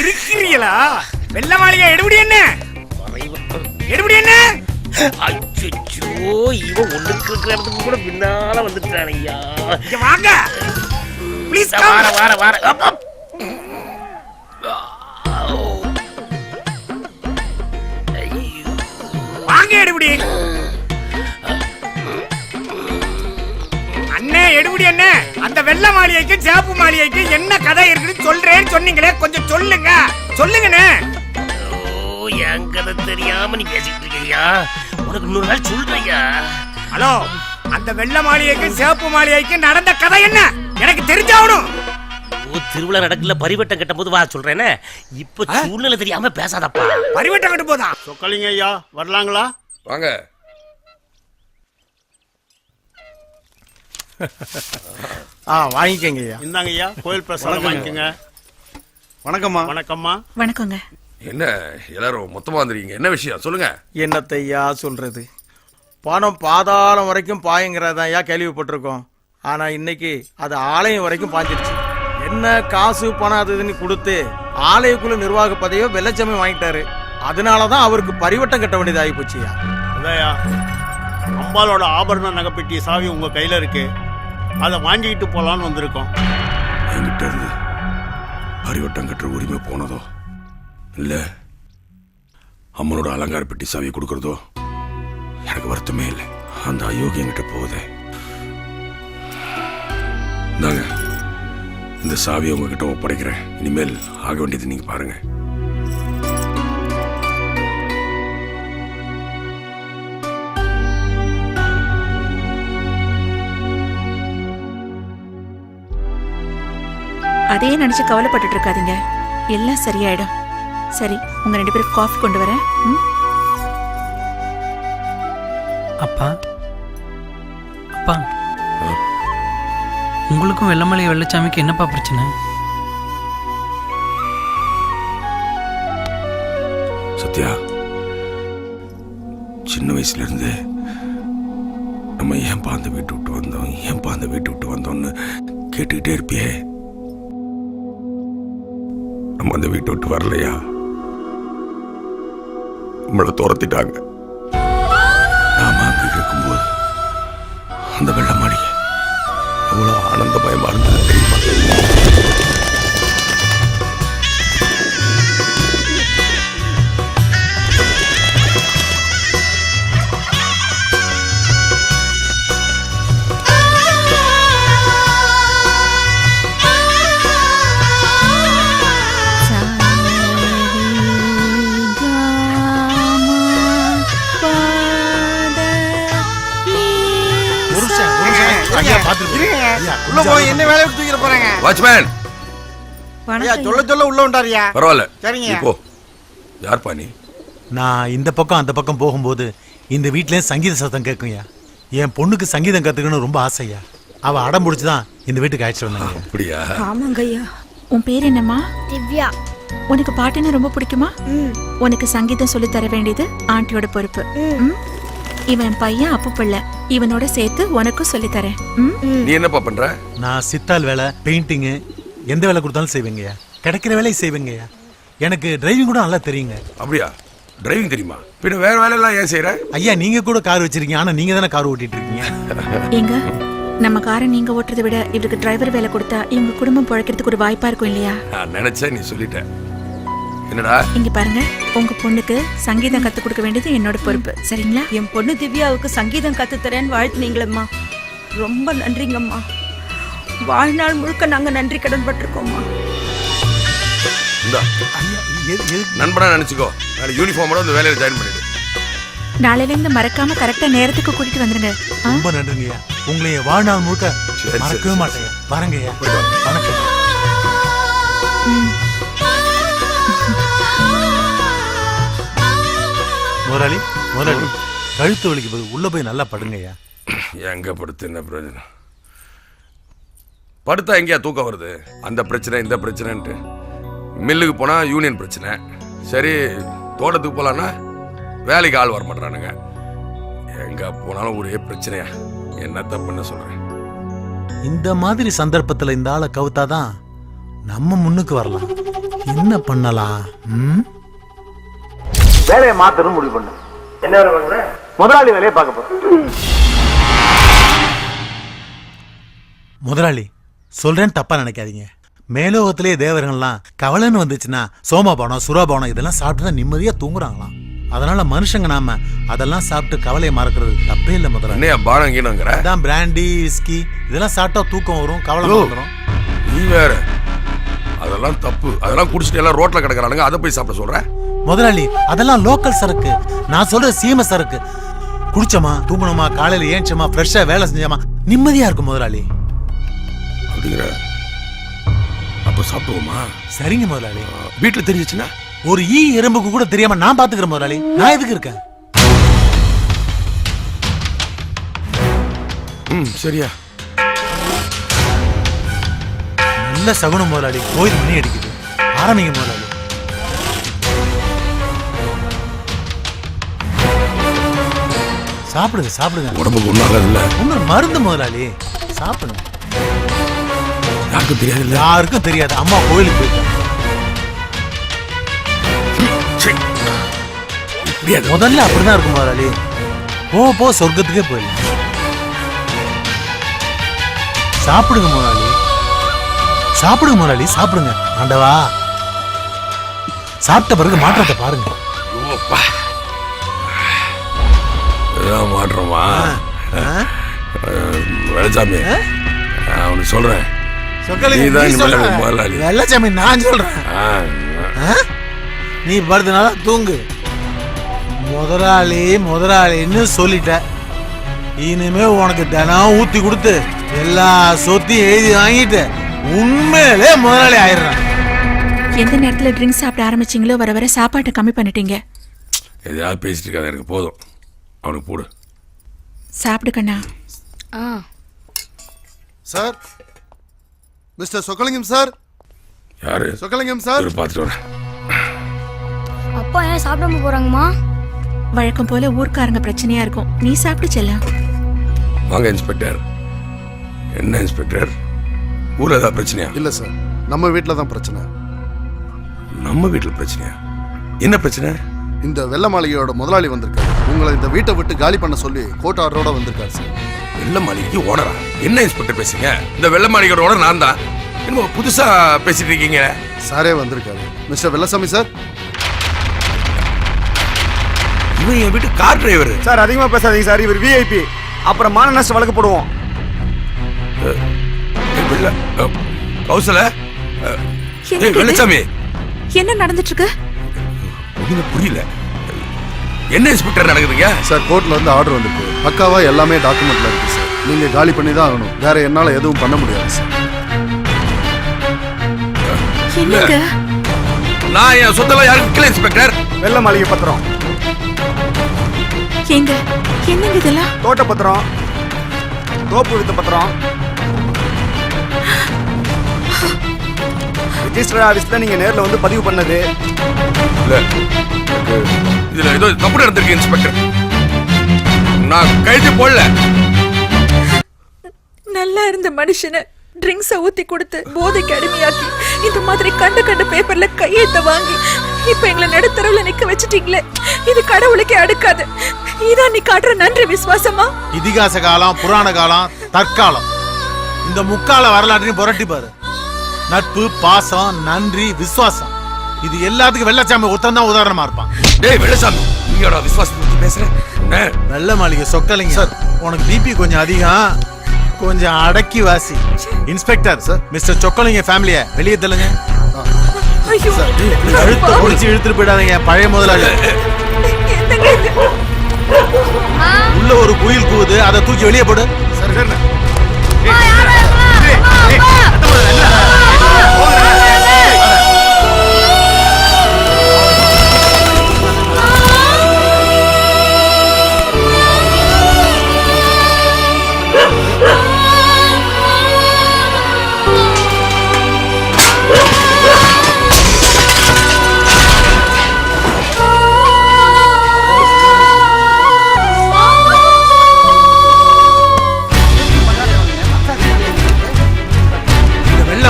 இருக்கிறீங்களா? வெள்ள மாளிகை எடுபடி என்ன? எடுபடி என்ன? அச்சோ இவன் ஒண்ணுக்கு இருக்கிற இடத்துக்கு கூட பின்னால வந்துட்டான் ஐயா வாங்க. ப்ளீஸ் வார வார வார. வாங்க எடுபடி. அண்ணே எடுபடி அண்ணே. அந்த வெள்ள மாளிகைக்கு சேப்பு மாளிகைக்கு என்ன கதை இருக்குன்னு சொல்றேன்னு சொன்னீங்களே கொஞ்சம் சொல்லுங்க. சொல்லுங்கண்ணே. ஓ என் கதை தெரியாம நீ பேசிட்டு இருக்கையா? உனக்கு இன்னொரு நாள் சொல்றையா ஹலோ அந்த வெள்ள மாளிகைக்கு சேப்பு மாளிகைக்கு நடந்த கதை என்ன? எனக்கு தெரிஞ்சாகணும். ஓ திருவிழா நடக்கல பரிவட்டம் கட்டும் போது வா சொல்றேனே. இப்ப சூழ்நிலை தெரியாம பேசாதப்பா. பரிவட்டம் கட்டு போதா சொக்கலிங்க ஐயா வரலாங்களா? வாங்க. ஆ வாங்கிக்கங்க ஐயா. இந்தாங்க ஐயா கோயில் பிரசாதம் வாங்கிக்கோங்க. வணக்கம்மா. வணக்கம்மா. வணக்கங்க. என்ன எல்லாரும் மொத்தமா வந்துருக்கீங்க. என்ன விஷயம்? சொல்லுங்க. என்னத்தையா சொல்றது? பணம் பாதாளம் வரைக்கும் பாயுங்கிறதான் ஐயா கேள்விப்பட்டிருக்கோம். ஆனா இன்னைக்கு அது ஆலயம் வரைக்கும் பாஞ்சிருச்சு. என்ன காசு பணம் அது இதுன்னு கொடுத்து ஆலயக்குழு நிர்வாக பதவியோ வெள்ளச்சமே வாங்கிட்டாரு. அதனாலதான் அவருக்கு பரிவட்டம் கட்ட வேண்டியது ஆகி போச்சுயா அதாயா அம்பாலோட ஆபரண நகைப்பெட்டி சாவி உங்க கையில இருக்கு. அதை வாங்கிக்கிட்டு போலான்னு வந்திருக்கோம். என்கிட்ட இருந்து அறிவட்டம் கட்டுற உரிமை போனதோ இல்லை அம்மனோட அலங்கார பெட்டி சாவியை கொடுக்கறதோ எனக்கு வருத்தமே இல்லை. அந்த அயோக்கியம் என்கிட்ட போகுதே. இந்த சாவியை உங்ககிட்ட ஒப்படைக்கிறேன். இனிமேல் ஆக வேண்டியது நீங்க பாருங்க. அதையே நினைச்சு கவலைப்பட்டுட்டு இருக்காதீங்க எல்லாம் சரியாயிடும். சரி உங்க ரெண்டு பேருக்கு காஃபி கொண்டு வரேன். ம்? அப்பா. அப்பா. உங்களுக்கும் வெள்ளமலை வெள்ளச்சாமிக்கு என்னப்பா பிரச்சனை? சத்யா சின்ன வயசுல இருந்து நம்ம ஏன்பா அந்த வீட்டு விட்டு வந்தோம் ஏன்பா அந்த வீட்டு விட்டு வந்தோம்னு கேட்டுக்கிட்டே இருப்பியே. நம்ம அந்த வீட்டை விட்டு வரலையா? நம்மளை துரத்திட்டாங்க. நாம அங்க இருக்கும்போது அந்த வெள்ள எவ்வளோ ஆனந்தமயமா இருந்தது தெரியுமா? உள்ள போய் என்ன வேலையை தூக்கிட போறாங்க? வாட்ச்மேன் ஐயா சொல்ல சொல்ல உள்ள உண்டாரியா? பரவாயில்ல. சரிங்க. போ. நான் இந்த பக்கம் அந்த பக்கம் போகும்போது இந்த வீட்லயும் சங்கீத சத்தம் கேட்கும்யா என் பொண்ணுக்கு சங்கீதம் கத்துக்கணும் ரொம்ப ஆசையா அவ அடம் முடிச்சு தான் இந்த வீட்டுக்கு அழைச்சிட்டு வந்தாங்க. அப்படியா? ஆமாங்க ஐயா. உன் பேர் என்னம்மா? திவ்யா. உனக்கு பாட்டுன்னா ரொம்ப பிடிக்குமா? உனக்கு சங்கீதம் சொல்லி தர வேண்டியது ஆண்டியோட பொறுப்பு. ம்? இவன் பையன் அப்பு பிள்ளை. இவனோட சேர்த்து உனக்கும் சொல்லி தரேன் ம்? நீ என்னப்பா பண்ற? நான் சித்தால் வேலை பெயிண்டிங்கு எந்த வேலை கொடுத்தாலும் செய்வேங்கய்யா கிடைக்கிற வேலையை செய்வேங்கய்யா எனக்கு டிரைவிங் கூட நல்லா தெரியுங்க. அப்படியா? டிரைவிங் தெரியுமா? பின்ன வேற வேலையெல்லாம் ஏன் செய்யற ஐயா நீங்க கூட கார் வச்சிருக்கீங்க ஆனா நீங்க தானே கார் ஓட்டிட்டு இருக்கீங்க ஏங்க நம்ம காரை நீங்க ஓட்டுறதை விட இவருக்கு டிரைவர் வேலை கொடுத்தா இவங்க குடும்பம் பிழைக்கிறதுக்கு ஒரு வாய்ப்பா இருக்கும் இல்லையா? நான் நினைச்சேன் நீ சொல்லிட்ட. என்னடா? இங்க பாருங்க உங்க பொண்ணுக்கு சங்கீதம் கத்து கொடுக்க வேண்டியது என்னோட பொறுப்பு. சரிங்களா? என் பொண்ணு திவ்யாவுக்கு சங்கீதம் கத்துத்தரேன்னு வாழ்த்துனீங்களம்மா. ரொம்ப நன்றிங்கம்மா. வாழ்நாள் முழுக்க நாங்க நன்றி கடன் பட்டிருக்கோம்மா. இந்தா. நண்பனா நினைச்சுக்கோ. நாளைக்கு யூனிஃபார்மோட இந்த வேலையில ஜாயின் பண்ணிடு. நாளையில இருந்து மறக்காம கரெக்டா நேரத்துக்கு கூட்டிட்டு வந்துருங்க? ரொம்ப நன்றிங்கய்யா. உங்களை என் வாழ்நாள் முழுக்க மறக்கவே மாட்டேங்க வரங்கய்யா. வணக்கம். முதலாளி முதலாளி. கழுத்து வலிக்கு போது உள்ள போய் நல்லா படுங்கய்யா. எங்க படுத்து என்ன பிரயோஜனம்? படுத்தா எங்கேயா தூக்கம் வருது? அந்த பிரச்சனை இந்த பிரச்சனைன்ட்டு. மில்லுக்கு போனா யூனியன் பிரச்சனை. சரி தோட்டத்துக்கு போலான்னா வேலைக்கு ஆள் வர மாட்டானுங்க எங்க போனாலும் ஒரே பிரச்சனையா? என்னத்த பண்ண சொல்றேன். இந்த மாதிரி சந்தர்ப்பத்துல இந்த ஆளை கவுத்தாதான் நம்ம முன்னுக்கு வரலாம். என்ன பண்ணலாம்? ம்? வேலையை மாத்தணும் முடிவு பண்ணு. என்ன முதலாளி வேலையை பார்க்க போறேன் முதலாளி சொல்றேன் தப்பா நினைக்காதீங்க. மேலோகத்திலே தேவர்கள்லாம் கவலைன்னு வந்துச்சுன்னா சோமபானம் சுராபானம் இதெல்லாம் சாப்பிட்டு தான் நிம்மதியா தூங்குறாங்களாம். அதனால மனுஷங்க நாம அதெல்லாம் சாப்பிட்டு கவலையை மறக்கிறது தப்பே இல்லை முதலாளி. பானம் கீனங்கிற? அதான் பிராண்டி விஸ்கி இதெல்லாம் சாப்பிட்டா தூக்கம் வரும் கவலை. வந்துடும் நீ வேற. அதெல்லாம் தப்பு. அதெல்லாம் குடிச்சிட்டு எல்லாம் ரோட்ல கிடக்குறானுங்க. அதை போய் சாப்பிட சொல்ற? முதலாளி அதெல்லாம் லோக்கல் சரக்கு. நான் சொல்ற சீம சரக்கு. குடிச்சோமா தூங்கணுமா காலையில ஏஞ்சோமா ஃப்ரெஷ்ஷா வேலை செஞ்சோமா? நிம்மதியா இருக்கும் முதலாளி. அப்படிங்கிற. அப்ப சாப்பிடுவோமா? சரிங்க முதலாளி. வீட்டுல தெரிஞ்சிச்சுன்னா? ஒரு ஈ எறும்புக்கு கூட தெரியாம நான் பாத்துக்கிறேன் முதலாளி. நான் எதுக்கு இருக்கேன்? ம் சரியா. நல்ல சகுனம் முதலாளி. கோயில் மணி அடிக்குது. ஆரம்பிங்க முதலாளி. சாப்பிடுங்க சாப்பிடுங்க. உடம்புக்கு ஆகாதுல்ல ஒன்னும் மருந்து முதலாளி சாப்பிடுங்க. யாருக்கும் தெரியாதுல்ல யாருக்கும் தெரியாது. அம்மா கோயிலுக்கு இது? முதல்ல அப்படிதான் இருக்கும் முதலாளி. போ போ சொர்க்கத்துக்கே போயிடலாம். சாப்பிடுங்க முதலாளி. சாப்பிடுங்க முதலாளி சாப்பிடுங்க. ஆண்டவா. சாப்பிட்ட பிறகு மாற்றத்தை பாருங்க. மாற்றமா? வேலைச்சாமி அவனுக்கு சொல்றேன். முதலாளி. வெள்ளச்சாமி நான் சொல்றேன். ஆ, ஆ? நீ படுத்தனால தூங்கு. முதலாளி முதலாளின்னு சொல்லிட்ட. இனிமே உனக்கு தினம் ஊத்தி கொடுத்து எல்லா சொத்தையும் எழுதி வாங்கிட்டு உண்மையிலே முதலாளி ஆயிடுறேன். எந்த நேரத்துல ட்ரிங்க்ஸ் சாப்பிட ஆரம்பிச்சீங்களோ வர வர சாப்பாட்டை கம்மி பண்ணிட்டீங்க. எதையாவது பேசிட்டு இருக்காது எனக்கு போதும். அவனுக்கு போடு. சாப்பிடு கண்ணா. Sir mister Chokkalingam sir. யாரு? சொக்கலிங்கம் சார். பார்த்துட்டு வரேன். அப்பா ஏன் சாப்பிடாம போறாங்கம்மா? வழக்கம் போல ஊர்க்காரங்க பிரச்சனையா இருக்கும். நீ சாப்பிட்டு செல்லம் வாங்க இன்ஸ்பெக்டர். என்ன இன்ஸ்பெக்டர்? ஊர்ல ஏதாவது பிரச்சனையா? இல்ல சார் நம்ம வீட்ல தான் பிரச்சனை. நம்ம வீட்டுல பிரச்சனையா? என்ன பிரச்சனை? இந்த வெள்ள மாளிகையோட முதலாளி வந்திருக்காரு. உங்களை இந்த வீட்டை விட்டு காலி பண்ண சொல்லி கோர்ட் ஆர்டரோட வந்திருக்காரு சார். வெள்ள மாளிகைக்கு ஓனரா? என்ன இன்ஸ்பெக்டர் பேசுங்க இந்த வெள்ள மாளிகையோட ஓனர் நான் தான். என்னமோ புதுசா பேசிட்டு இருக்கீங்க. சாரே வந்திருக்காரு. Mister Vellasamy sir. இவன் என் வீட்டு கார் டிரைவர் சார் அதிகமா பேசாதீங்க சார். இவர் விஐபி அப்புறம் மான நஷ்ட வழக்கு போடுவோம். கௌசல? வெள்ளச்சாமி. என்ன நடந்துட்டு இருக்கு? ஒண்ணுமே புரியல. என்ன இன்ஸ்பெக்டர் நடக்குதுங்க? சார் கோர்ட்ல இருந்து ஆர்டர் வந்திருக்கு. பக்காவா எல்லாமே டாக்குமெண்ட்ல இருக்கு சார். நீங்க காலி பண்ணி தான் ஆகணும். வேற என்னால எதுவும் பண்ண முடியாது சார். நான் என் சொத்தெல்லாம் யாருக்கு விற்கல இன்ஸ்பெக்டர் வெள்ள மாளிகை பத்திரம். எங்க என்னங்க இதெல்லாம்? தோட்ட பத்திரம். தோப்பு வித்த பத்திரம். ரிஜிஸ்டர் ஆபீஸ்ல நீங்க நேர்ல வந்து பதிவு பண்ணது. இல்ல. இதுல ஏதோ தப்பு நடந்திருக்கு இன்ஸ்பெக்டர் நான் கழுத்து போடல. நல்லா இருந்த மனுஷனை ட்ரிங்க்ஸை ஊத்தி கொடுத்து போதைக்கு அடிமையாக்கி இந்த மாதிரி கண்ட கண்ட பேப்பர்ல கையெழுத்த வாங்கி இப்ப எங்களை நடுத்தரவுல நிக்க வச்சுட்டீங்களே. இது கடவுளுக்கே அடுக்காது. இதான் நீ காட்டுற நன்றி விசுவாசமா? இதிகாச காலம் புராண காலம் தற்காலம். இந்த முக்கால வரலாற்றையும் புரட்டி பாரு. நட்பு பாசம் நன்றி விசுவாசம். இது எல்லாத்துக்கும் வெள்ளச்சாமி ஒருத்தன் தான் உதாரணமா இருப்பான் டேய் வெள்ளசாமி நீங்களோட விசுவாசத்தை பத்தி பேசுறேன்? வெள்ள மாளிகை சொக்கலிங்க சார் உனக்கு பிபி கொஞ்சம் அதிகம் கொஞ்சம் அடக்கி வாசி இன்ஸ்பெக்டர் சார் மிஸ்டர் சொக்கலிங்க ஃபேமிலிய வெளியே தள்ளுங்க ஐயோ கழுத்தை பிடிச்சி இழுத்துட்டு போயிடாதீங்க பழைய முதலாளி? உள்ள ஒரு குயில் கூவுது அதை தூக்கி வெளியே போடு சரி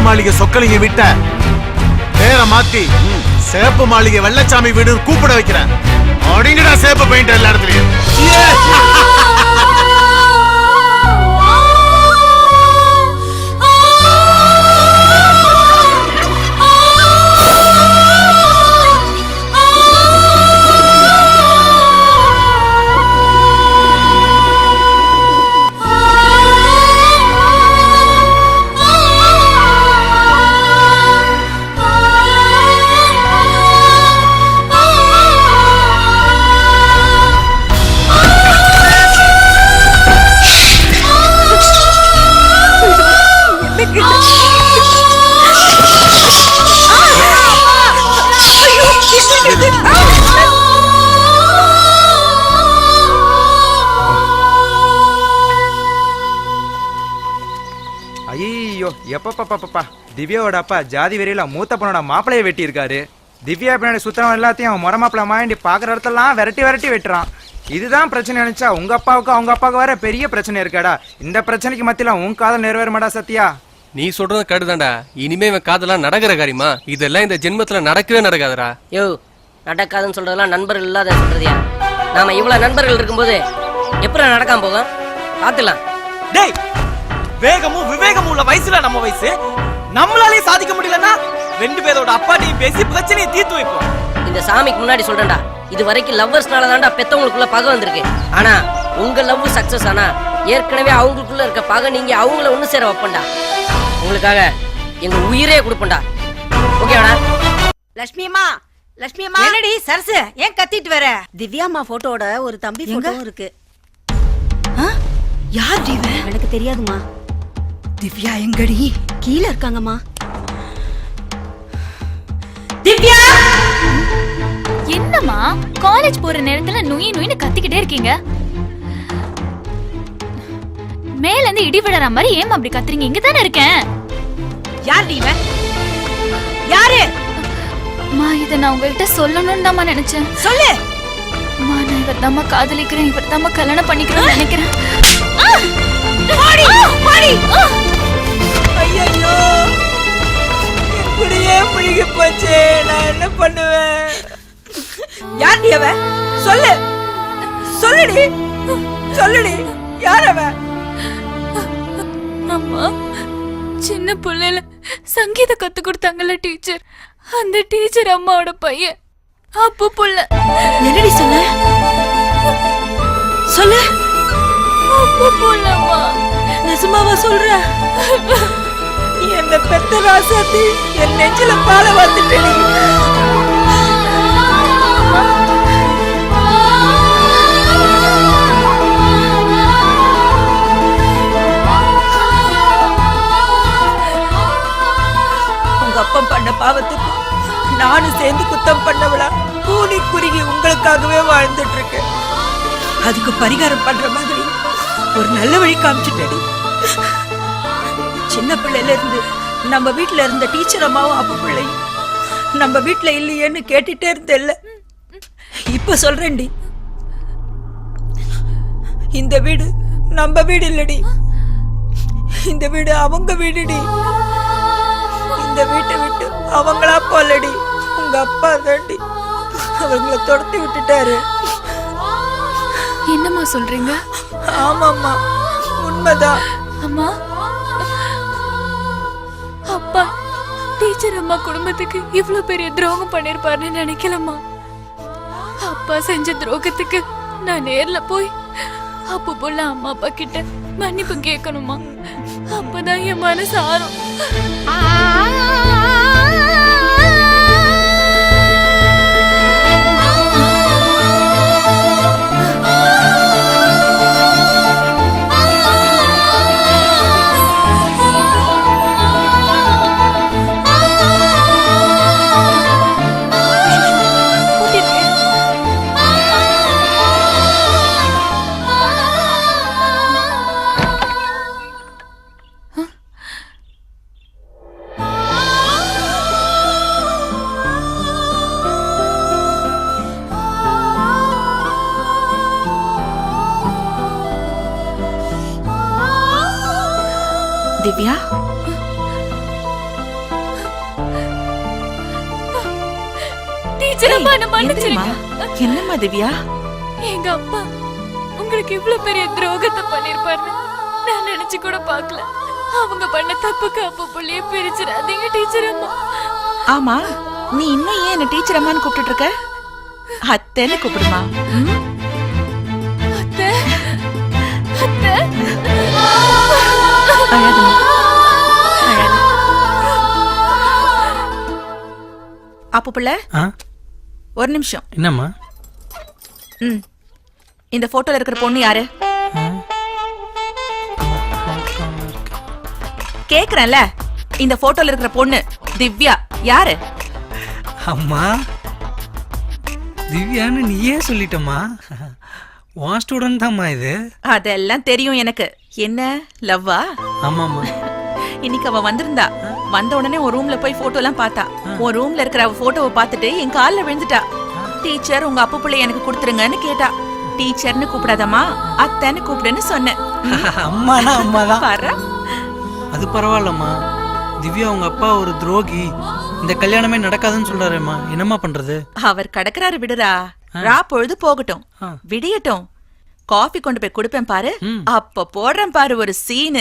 மாளிகை சொக்கலிங்க விட்ட பேரை மாத்தி சேப்பு மாளிகை வெள்ளச்சாமி வீடு கூப்பிட வைக்கிறேன். அப்படிங்கடா சேப்பு பெயிண்ட் எல்லா இடத்துலயும். எப்பப்பப்பப்பா திவ்யாவோட அப்பா ஜாதி வெறியில மூத்த பொண்ணோட மாப்பிளைய வெட்டி இருக்காரு திவ்யா பின்னாடி சுத்தம் எல்லாத்தையும் அவன் முறை மாப்பிள மாண்டி பாக்குற இடத்தெல்லாம் விரட்டி விரட்டி வெட்டுறான். இதுதான் பிரச்சனை நினைச்சா உங்க அப்பாவுக்கு அவங்க அப்பாவுக்கு வர பெரிய பிரச்சனை இருக்காடா. இந்த பிரச்சனைக்கு மத்தியில உன் காதல் நிறைவேறுமாடா சத்யா? நீ சொல்றது கடுதாண்டா இனிமே இவன் காதெல்லாம் நடக்கிற காரியமா? இதெல்லாம் இந்த ஜென்மத்துல நடக்கவே நடக்காதுடா. யோ நடக்காதுன்னு சொல்றதெல்லாம் நண்பர்கள் இல்லாத சொல்றதியா? நாம இவ்வளவு நண்பர்கள் இருக்கும்போது எப்படி நடக்காம போகும் பாத்துலாம் டேய் வேகமும் விவேகமும் உள்ள வயசுல நம்ம வயசு. நம்மளாலே சாதிக்க முடியலன்னா ரெண்டு பேரோட அப்பாட்டையும் பேசி பிரச்சனையை தீர்த்து வைப்போம். இந்த சாமிக்கு முன்னாடி சொல்றேன்டா இது வரைக்கும் லவ்வர்ஸ்னால தான்டா பெத்தவங்களுக்குள்ள பகை வந்திருக்கு. ஆனா உங்க லவ் சக்சஸ் ஆனா ஏற்கனவே அவங்களுக்குள்ள இருக்க பகை நீங்க அவங்கள ஒண்ணு சேர வைப்பண்டா உங்களுக்காக எங்க உயிரே கொடுப்பண்டா ஓகேடா லட்சுமி அம்மா லட்சுமி அம்மா. என்னடி சரசு ஏன் கத்திட்டு வர? திவ்யா அம்மா போட்டோட ஒரு தம்பி போட்டோ இருக்கு. யார் எனக்கு தெரியாதுமா. திவ்யா எங்கடி கீழ இருக்காங்கம்மா திவ்யா என்னம்மா காலேஜ் போற நேரத்துல நுயி நுயின்னு கத்திக்கிட்டே இருக்கீங்க மேல இருந்து இடி விழற மாதிரி ஏன் அப்படி கத்துறீங்க இங்க தானே இருக்கேன் யார் இவ யாரு அம்மா இதை நான் உங்ககிட்ட சொல்லணும்னு தான் நினைச்சேன் சொல்லு அம்மா நான் இவர் தாம்மா காதலிக்கிறேன் இவர் தாம்மா கல்யாணம் பண்ணிக்கிறேன் நினைக்கிறேன் பாடி பாடி இப்படியே பிடிக்க போச்சு. நான் என்ன பண்ணுவேன்? யார் நீ அவ சொல்லு. சொல்லுடி. சொல்லுடி. யார் அவ அம்மா சின்ன பிள்ளைல சங்கீதம் கத்து கொடுத்தாங்கல்ல டீச்சர். அந்த டீச்சர் அம்மாவோட பையன். அப்பு புள்ள. என்னடி சொன்ன? சொல்லு. அப்பு புள்ளம்மா நிஜமாவா சொல்ற? என்ன பெத்த ராசாத்தி என் நெஞ்சில பால வந்துட்டடி உங்க அப்பா பண்ண பாவத்துக்கு நானும் சேர்ந்து குத்தம் பண்ணவளா? கூனி குறுகி உங்களுக்காகவே வாழ்ந்துட்டு இருக்கேன் அதுக்கு பரிகாரம் பண்ற மாதிரி ஒரு நல்ல வழி காமிச்சிட்டடி சின்ன பிள்ளையில இருந்து நம்ம வீட்ல இருந்த டீச்சர் அம்மாவும் அப்ப பிள்ளையும். நம்ம வீட்ல இல்லையேன்னு கேட்டுட்டே இருந்தேல்ல. இப்ப சொல்றேன்டி. இந்த வீடு நம்ம வீடு இல்லடி. இந்த வீடு அவங்க வீடுடி. இந்த வீட்டை விட்டு அவங்களா போலடி. உங்க அப்பா தாண்டி அவங்கள துரத்தி விட்டுட்டாரு. என்னம்மா சொல்றீங்க? ஆமாம்மா. உண்மைதான். அம்மா? டீச்சர் அம்மா குடும்பத்துக்கு இவ்வளவு பெரிய துரோகம் பண்ணிருப்பாருன்னு நினைக்கலம்மா. அப்பா செஞ்ச துரோகத்துக்கு நான் நேர்ல போய் அப்போ போல அம்மா அப்பா கிட்ட மன்னிப்பு கேட்கணுமா? அப்பதான் என் மனசு ஆறும். திவ்யா? என்னம்மா திவ்யா? எங்க அப்பா உங்களுக்கு இவ்வளவு பெரிய துரோகத்தை பண்ணிருப்பாருன்னு நான் நினைச்சு கூட பார்க்கல. அவங்க பண்ண தப்புக்கு அப்பா புள்ளைய பிரிச்சிடாதீங்க டீச்சர் அம்மா. ஆமா நீ இன்னும் ஏன் என்ன டீச்சர் அம்மான்னு கூப்பிட்டு இருக்க? அத்தைன்னு கூப்பிடுமா? அழாத. அப்பு பிள்ளை ஆ ஒரு நிமிஷம் என்னம்மா ம் இந்த போட்டோல இருக்கிற பொண்ணு யாரு கேக்குறேன்ல இந்த போட்டோல இருக்கிற பொண்ணு திவ்யா யாரு அம்மா திவ்யான்னு நீயே சொல்லிட்டம்மா உன் ஸ்டூடெண்ட் தான்மா இது அதெல்லாம் தெரியும் எனக்கு என்ன லவ்வா? ஆமாம்மா. இன்னைக்கு அவ வந்திருந்தா. வந்த உடனே ஒரு ரூம்ல போய் போட்டோ எல்லாம் பார்த்தா. உன் ரூம்ல இருக்கிற அவ போட்டோவை பார்த்துட்டு என் கால்ல விழுந்துட்டா. டீச்சர் உங்க அப்பா பிள்ளை எனக்கு கொடுத்துருங்கன்னு கேட்டா. டீச்சர்னு கூப்பிடாதம்மா அத்தைன்னு கூப்பிடுன்னு சொன்னேன். அம்மானா அம்மா தான் பாரு. அது பரவாயில்லம்மா. திவ்யா உங்க அப்பா ஒரு துரோகி. இந்த கல்யாணமே நடக்காதுன்னு சொல்றாருமா என்னம்மா பண்றது? அவர் கடக்குறாரு விடுறா. ரா பொழுது போகட்டும். விடியட்டும். காஃபி கொண்டு போய் கொடுப்பேன் பாரு. அப்ப போடுறேன் பாரு ஒரு சீனு